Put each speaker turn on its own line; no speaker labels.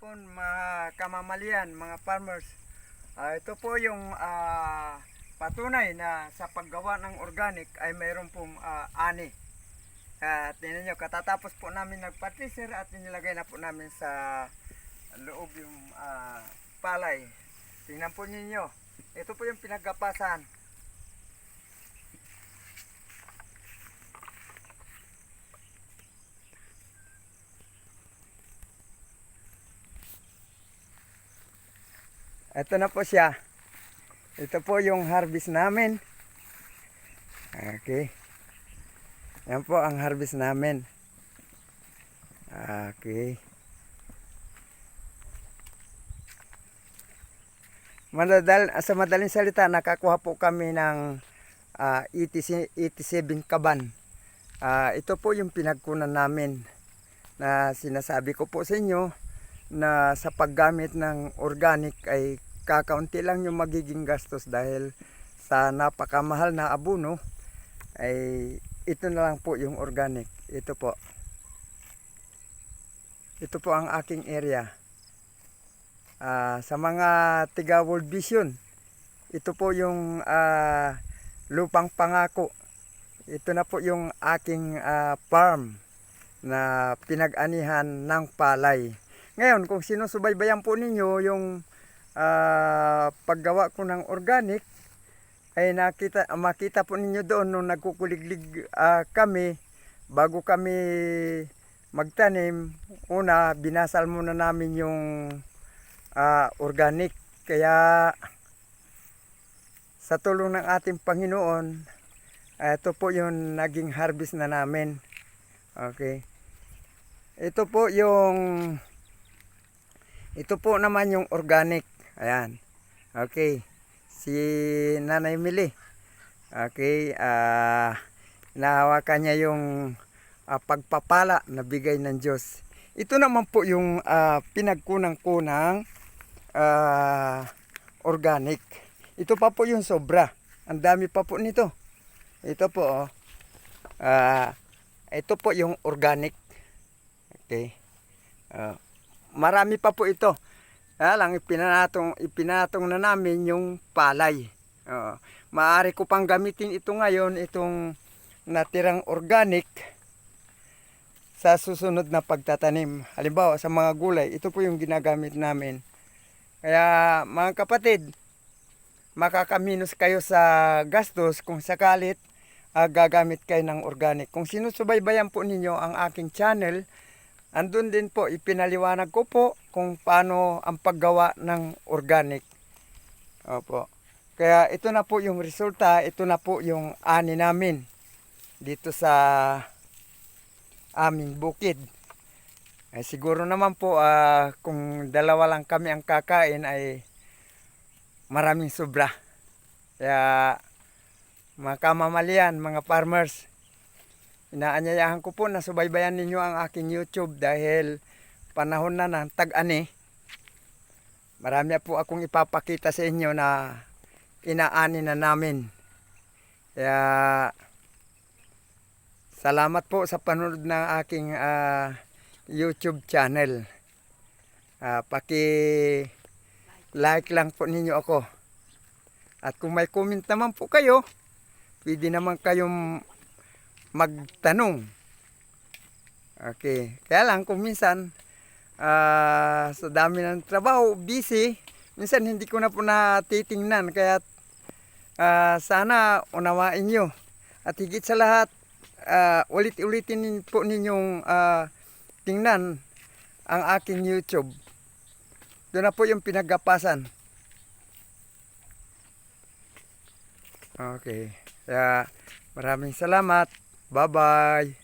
po mga kamamalian, mga farmers. Ah, ito po yung ah, patunay na sa paggawa ng organic ay mayroon pong ah, ani. At tingnan nyo, katatapos po namin nagpatriser at inilagay na po namin sa loob yung ah, palay. Tingnan po ninyo. Ito po yung pinaggapasan. Ito na po siya. Ito po yung harvest namin. Okay. Yan po ang harvest namin. Okay. Madadal, sa madaling salita, nakakuha po kami ng ah, 80 87 kaban. Ah, ito po yung pinagkunan namin na sinasabi ko po sa inyo na sa paggamit ng organic ay kakaunti lang yung magiging gastos dahil sa napakamahal na abono ay ito na lang po yung organic. Ito po. Ito po ang aking area. Ah, sa mga tiga World Vision, ito po yung ah, lupang pangako. Ito na po yung aking ah, farm na pinag-anihan ng palay. Ngayon, kung sinusubaybayan po ninyo yung ah, paggawa ko ng organic, ay nakita, makita po ninyo doon nung nagkukuliglig ah, kami, bago kami magtanim, una, binasal muna namin yung ah, organic. Kaya, sa tulong ng ating Panginoon, ito po yung naging harvest na namin. Okay. Ito po yung ito po naman yung organic. Ayan. Okay. Si Nanay Mili. Okay. Ah, nahawakan niya yung ah, pagpapala na bigay ng Diyos. Ito naman po yung ah, pinagkunang-kunang ah, organic. Ito pa po yung sobra. Ang dami pa po nito. Ito po oh. Ah, ito po yung organic. Okay. Ah, marami pa po ito. Kaya lang ipinatong, ipinatong na namin yung palay. Oo. maaari ko pang gamitin ito ngayon, itong natirang organic sa susunod na pagtatanim. Halimbawa sa mga gulay, ito po yung ginagamit namin. Kaya mga kapatid, makakaminos kayo sa gastos kung sakalit ah, gagamit kayo ng organic. Kung sinusubaybayan po ninyo ang aking channel, andun din po ipinaliwanag ko po kung paano ang paggawa ng organic. Opo. Kaya ito na po yung resulta, ito na po yung ani namin dito sa aming bukid. Ay, siguro naman po ah, kung dalawa lang kami ang kakain ay maraming sobra. Kaya mga kamamalian, mga farmers, inaanyayahan ko po na subaybayan ninyo ang aking YouTube dahil panahon na ng tag-ani. Marami po akong ipapakita sa inyo na inaani na namin. Kaya salamat po sa panonood ng aking ah, YouTube channel. Ah, paki like lang po ninyo ako. At kung may comment naman po kayo, pwede naman kayong magtanong. Okay. Kaya lang kung minsan ah, sa dami ng trabaho, busy, minsan hindi ko na po natitingnan. Kaya ah, sana unawain nyo. At higit sa lahat, ah, ulit-ulitin po ninyong ah, tingnan ang aking YouTube. Doon na po yung pinagapasan. Okay. Kaya maraming salamat. Bye-bye.